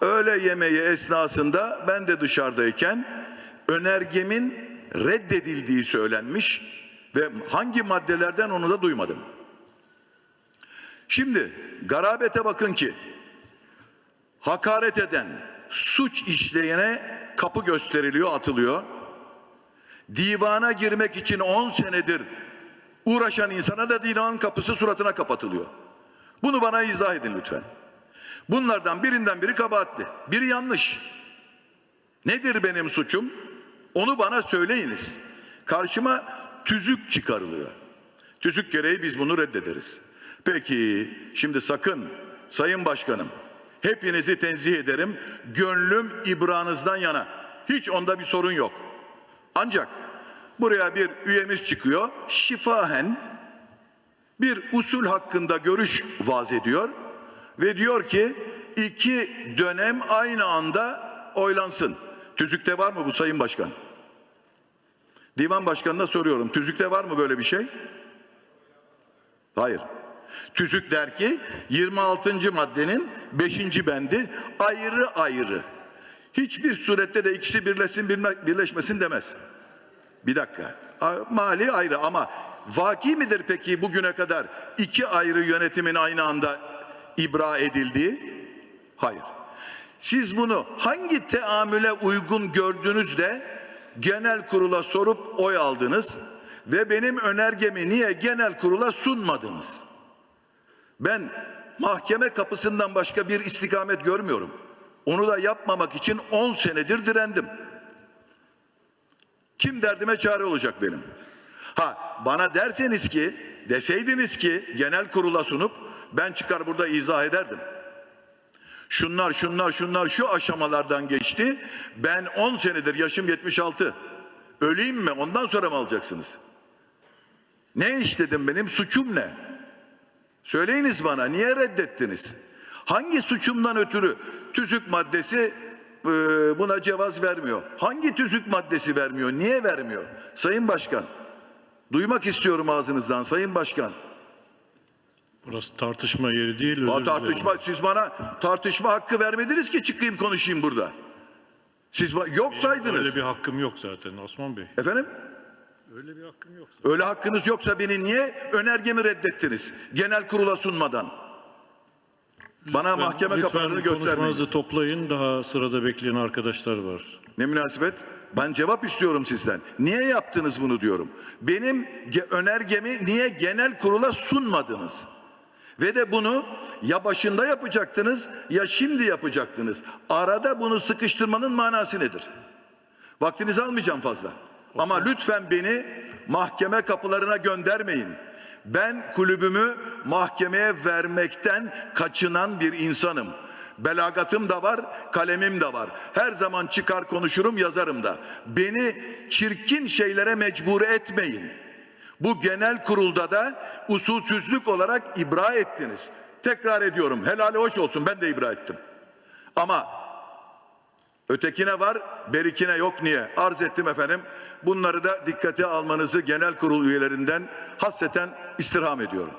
öğle yemeği esnasında ben de dışarıdayken önergemin reddedildiği söylenmiş ve hangi maddelerden onu da duymadım. Şimdi garabete bakın ki hakaret eden, suç işleyene kapı gösteriliyor, atılıyor. Divana girmek için 10 senedir uğraşan insana da divan kapısı suratına kapatılıyor. Bunu bana izah edin lütfen. Bunlardan birinden biri kabahatli, biri yanlış. Nedir benim suçum? Onu bana söyleyiniz. Karşıma tüzük çıkarılıyor. Tüzük gereği biz bunu reddederiz. Peki şimdi sakın Sayın Başkanım hepinizi tenzih ederim. Gönlüm ibranızdan yana. Hiç onda bir sorun yok. Ancak buraya bir üyemiz çıkıyor. Şifahen bir usul hakkında görüş vaz ediyor ve diyor ki iki dönem aynı anda oylansın. Tüzükte var mı bu Sayın Başkan? Divan Başkanı'na soruyorum. Tüzükte var mı böyle bir şey? Hayır. Tüzük der ki 26. maddenin 5. bendi ayrı ayrı. Hiçbir surette de ikisi birleşsin birle- birleşmesin demez. Bir dakika. Mali ayrı ama vaki midir peki bugüne kadar iki ayrı yönetimin aynı anda ibra edildiği? Hayır. Siz bunu hangi teamüle uygun gördünüz de genel kurula sorup oy aldınız ve benim önergemi niye genel kurula sunmadınız? Ben mahkeme kapısından başka bir istikamet görmüyorum. Onu da yapmamak için 10 senedir direndim. Kim derdime çare olacak benim? Ha bana derseniz ki, deseydiniz ki genel kurula sunup ben çıkar burada izah ederdim. Şunlar şunlar şunlar şu aşamalardan geçti. Ben 10 senedir yaşım 76. Öleyim mi? Ondan sonra mı alacaksınız? Ne işledim benim? Suçum ne? Söyleyiniz bana niye reddettiniz? Hangi suçumdan ötürü tüzük maddesi e, buna cevaz vermiyor? Hangi tüzük maddesi vermiyor? Niye vermiyor? Sayın Başkan, duymak istiyorum ağzınızdan Sayın Başkan. Burası tartışma yeri değil. Özür Aa, dilerim. tartışma, siz bana tartışma hakkı vermediniz ki çıkayım konuşayım burada. Siz yok saydınız. Öyle bir hakkım yok zaten Osman Bey. Efendim? Öyle bir hakkım yok. zaten. Öyle hakkınız yoksa beni niye önergemi reddettiniz? Genel kurula sunmadan. Bana mahkeme Lütfen kapılarını konuşmanızı göstermeyiniz. toplayın. Daha sırada bekleyen arkadaşlar var. Ne münasebet? Ben cevap istiyorum sizden. Niye yaptınız bunu diyorum. Benim ge- önergemi niye genel kurula sunmadınız? Ve de bunu ya başında yapacaktınız ya şimdi yapacaktınız. Arada bunu sıkıştırmanın manası nedir? Vaktinizi almayacağım fazla. Ama lütfen beni mahkeme kapılarına göndermeyin. Ben kulübümü mahkemeye vermekten kaçınan bir insanım. Belagatım da var, kalemim de var. Her zaman çıkar konuşurum, yazarım da. Beni çirkin şeylere mecbur etmeyin. Bu genel kurulda da usulsüzlük olarak ibra ettiniz. Tekrar ediyorum, helali hoş olsun ben de ibra ettim. Ama Ötekine var, berikine yok niye? Arz ettim efendim. Bunları da dikkate almanızı genel kurul üyelerinden hasreten istirham ediyorum.